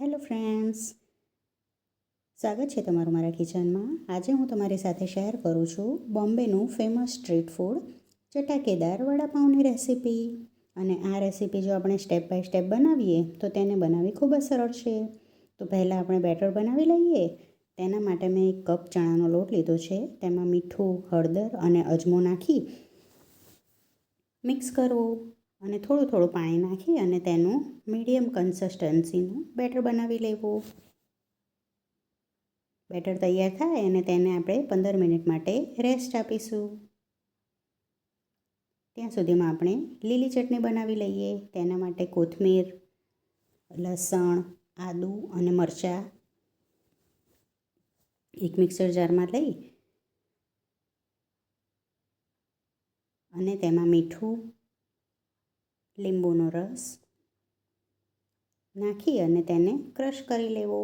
Hello friends, સ્વાગત છે તમારું મારા કિચનમાં. આજે હું તમારી સાથે શેર કરું છું બોમ્બેનું ફેમસ સ્ટ્રીટ ફૂડ, ચટાકેદાર વડાપાઉંની રેસીપી. અને આ રેસીપી જો આપણે સ્ટેપ બાય સ્ટેપ બનાવીએ, તો તેને બનાવવી ખૂબ જ સરળ છે. તો પહેલાં આપણે બેટર બનાવી લઈએ. તેના માટે મેં એક કપ ચણાનો લોટ લીધો છે. તેમાં મીઠું, હળદર અને અજમો નાખી મિક્સ કરવું. અને થોડું થોડું પાણી નાખી અને તેનું મીડિયમ કન્સિસ્ટન્સીનું બેટર બનાવી લેવું. બેટર તૈયાર થાય અને તેને આપણે પંદર મિનિટ માટે રેસ્ટ આપીશું. ત્યાં સુધીમાં આપણે લીલી ચટણી બનાવી લઈએ. તેના માટે કોથમીર, લસણ, આદું અને મરચાં એક મિક્સર જારમાં લઈ અને તેમાં મીઠું લીંબુનો રસ નાખી અને તેને ક્રશ કરી લેવો.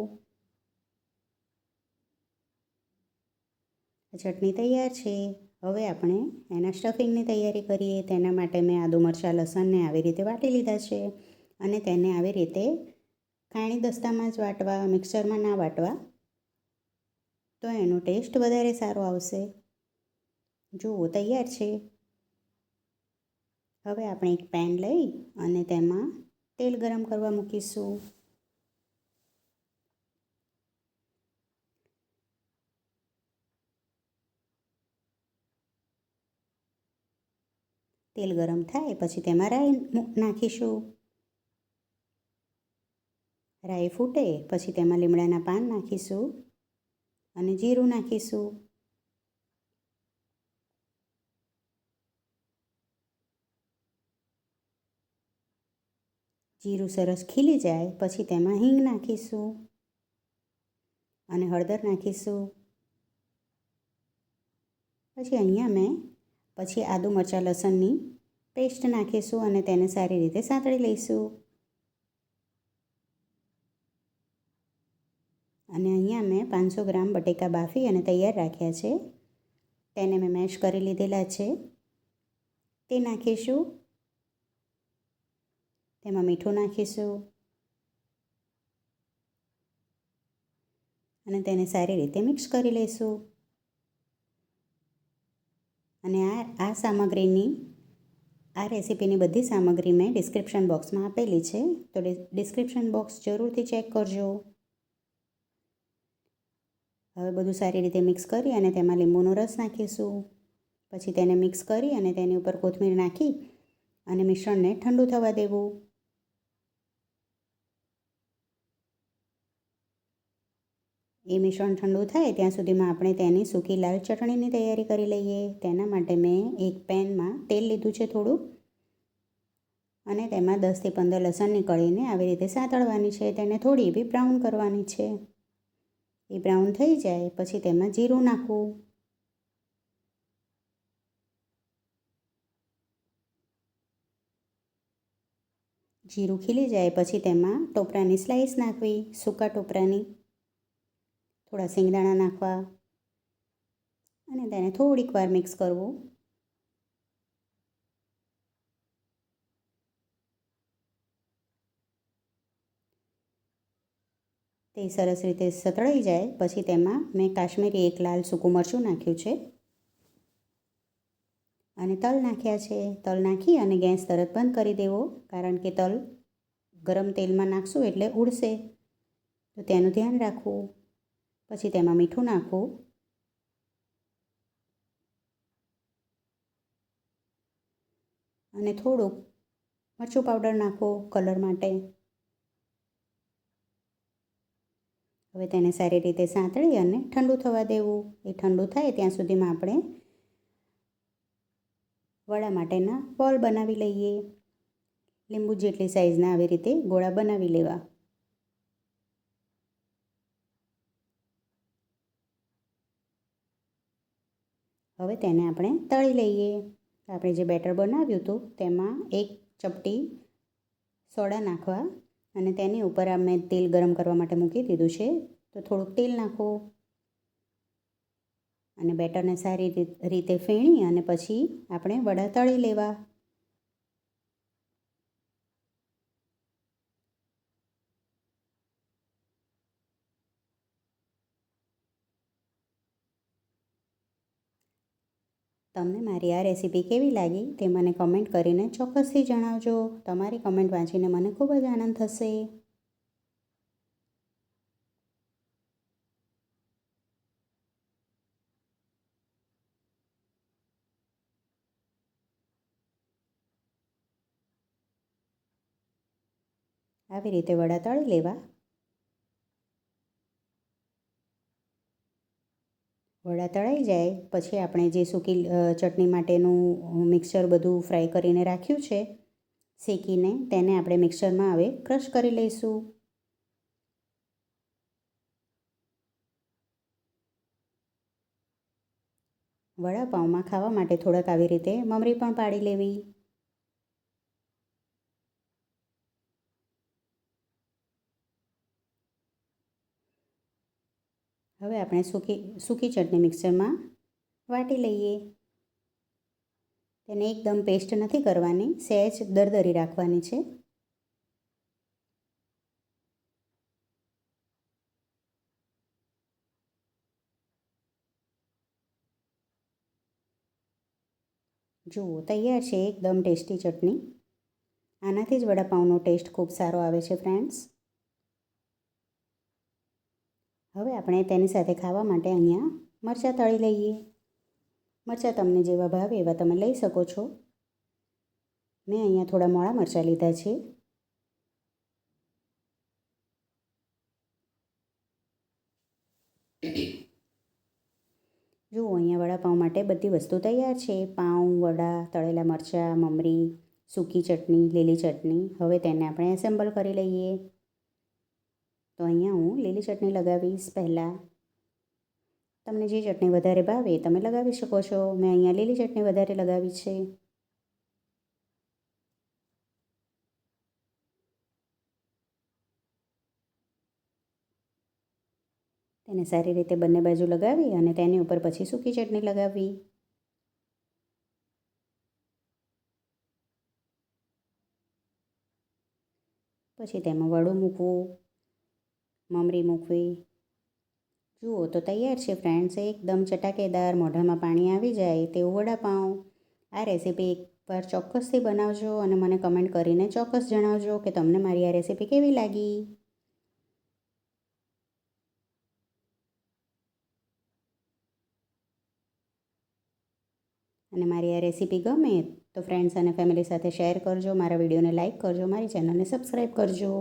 ચટણી તૈયાર છે. હવે આપણે એના સ્ટફિંગની તૈયારી કરીએ. તેના માટે મેં આદુ મરચાં લસણને આવી રીતે વાટી લીધા છે અને તેને આવી રીતે કાણી દસ્તામાં જ વાટવા, મિક્સરમાં ના વાટવા તો એનો ટેસ્ટ વધારે સારો આવશે. જુઓ, તૈયાર છે. હવે આપણે એક પેન લઈ અને તેમાં તેલ ગરમ કરવા મૂકીશું. તેલ ગરમ થાય પછી તેમાં રાઈ નાખીશું. રાઈ ફૂટે પછી તેમાં લીમડાના પાન નાખીશું અને જીરું નાખીશું. જીરું સરસ ખીલી જાય, પછી તેમાં હિંગ નાખીશું અને હળદર નાખીશું. પછી અહીંયા મેં, પછી આદુ મરચાં લસણની પેસ્ટ નાખીશું અને તેને સારી રીતે સાંતળી લઈશું. અને અહીંયા મેં પાંચસો ગ્રામ બટેકા બાફી અને તૈયાર રાખ્યા છે. તેને મેં મેશ કરી લીધેલા છે. તે નાખીશું. તેમાં મીઠું નાખીશું અને તેને સારી રીતે મિક્સ કરી લઈશું અને આ આ સામગ્રીની આ રેસીપીની બધી સામગ્રી મેં ડિસ્ક્રિપ્શન બોક્સમાં આપેલી છે. તો ડિસ્ક્રિપ્શન બોક્સ જરૂરથી ચેક કરજો. હવે બધું સારી રીતે મિક્સ કરી અને તેમાં લીંબુનો રસ નાખીશું. પછી તેને મિક્સ કરી અને તેની ઉપર કોથમીર નાખી અને મિશ્રણને ઠંડુ થવા દેવું. એ મિશ્રણ ઠંડુ થાય ત્યાં સુધીમાં આપણે તેની સૂકી લાલ ચટણીની તૈયારી કરી લઈએ. તેના માટે મેં એક પેનમાં તેલ લીધું છે થોડું. અને તેમાં દસથી પંદર લસણની કળીને આવી રીતે સાતળવાની છે. તેને થોડી એવી બ્રાઉન કરવાની છે. એ બ્રાઉન થઈ જાય, પછી તેમાં જીરું નાખવું. જીરું ખીલી જાય, પછી તેમાં ટોપરાની સ્લાઈસ નાખવી, સૂકા ટોપરાની થોડા શિંગદાણા નાખવા અને તેને થોડીક વાર મિક્સ કરવું. તે સરસ રીતે સતળાઈ જાય, પછી તેમાં મેં કાશ્મીરી એક લાલ સૂકું મરચું નાખ્યું છે. અને તલ નાખ્યા છે. તલ નાખી અને ગેસ તરત બંધ કરી દેવો, કારણ કે તલ ગરમ તેલમાં નાખશું એટલે ઉડશે. તો તેનું ધ્યાન રાખવું. પછી તેમાં મીઠું નાખવું અને થોડુંક મરચું પાવડર નાખો કલર માટે. હવે તેને સારી રીતે સાંતળી અને ઠંડુ થવા દેવું. એ ઠંડુ થાય ત્યાં સુધીમાં આપણે વડા માટેના બોલ બનાવી લઈએ. લીંબુ જેટલી સાઈઝના આવી રીતે ગોળા બનાવી લેવા. હવે તેને આપણે તળી લઈએ. આપણે જે બેટર બનાવ્યું હતું, તેમાં એક ચપટી સોડા નાખવા અને તેની ઉપર આ મેં તેલ ગરમ કરવા માટે મૂકી દીધું છે. તો થોડુંક તેલ નાખો અને બેટરને સારી રીતે ફેણી અને પછી આપણે વડા તળી લેવા. તમને મારી આ રેસીપી કેવી લાગી તે મને કમેન્ટ કરીને ચોક્કસથી જણાવજો. તમારી કમેન્ટ વાંચીને મને ખૂબ જ આનંદ થશે. આવી રીતે વડા તળી લેવા વડા તળાઈ જાય, પછી આપણે જે સૂકી ચટણી માટેનું મિક્સર બધું ફ્રાય કરીને રાખ્યું છે, શેકીને તેને આપણે મિક્સરમાં હવે ક્રશ કરી લઈશું. વડાપાઉંમાં ખાવા માટે થોડાક આવી રીતે મમરી પણ પાડી લેવી. હવે આપણે સૂકી સૂકી ચટણી મિક્સરમાં વાટી લઈએ. તેને એકદમ પેસ્ટ નથી કરવાની, સહેજ દરદરી રાખવાની છે. જુઓ, તૈયાર છે એકદમ ટેસ્ટી ચટણી. આનાથી જ વડાપાઉંનો ટેસ્ટ ખૂબ સારો આવે છે ફ્રેન્ડ્સ હવે આપણે તેની સાથે ખાવા માટે અહીંયા મરચાં તળી લઈએ. મરચાં તમને જેવા ભાવે એવા તમે લઈ શકો છો. મેં અહીંયા થોડા મોળા મરચાં લીધા છે. જુઓ, અહીંયા વડાપાઉં માટે બધી વસ્તુ તૈયાર છે. પાઉં, વડા, તળેલા મરચાં, મમરી, સૂકી ચટણી, લીલી ચટણી. હવે તેને આપણે એસેમ્બલ કરી લઈએ. તો અહીંયા હું લીલી ચટણી લગાવીશ પહેલાં. તમને જે ચટણી વધારે ભાવે તમે લગાવી શકો છો. મેં અહીંયા લીલી ચટણી વધારે લગાવી છે. તેને સારી રીતે બંને બાજુ લગાવી અને તેની ઉપર પછી સૂકી ચટણી લગાવવી પછી તેમાં વડું મૂકવું. મમરી મૂકવી જુઓ, તો તૈયાર છે ફ્રેન્ડ્સ એકદમ ચટાકેદાર, મોઢામાં પાણી આવી જાય તેવું વડાપાઉં. આ રેસીપી એકવાર ચોક્કસથી બનાવજો અને મને કમેન્ટ કરીને ચોક્કસ જણાવજો કે તમને મારી આ રેસીપી કેવી લાગી. અને મારી આ રેસીપી ગમે તો ફ્રેન્ડ્સ અને ફેમિલી સાથે શેર કરજો, મારા વિડીયોને લાઇક કરજો, મારી ચેનલને સબસ્ક્રાઈબ કરજો.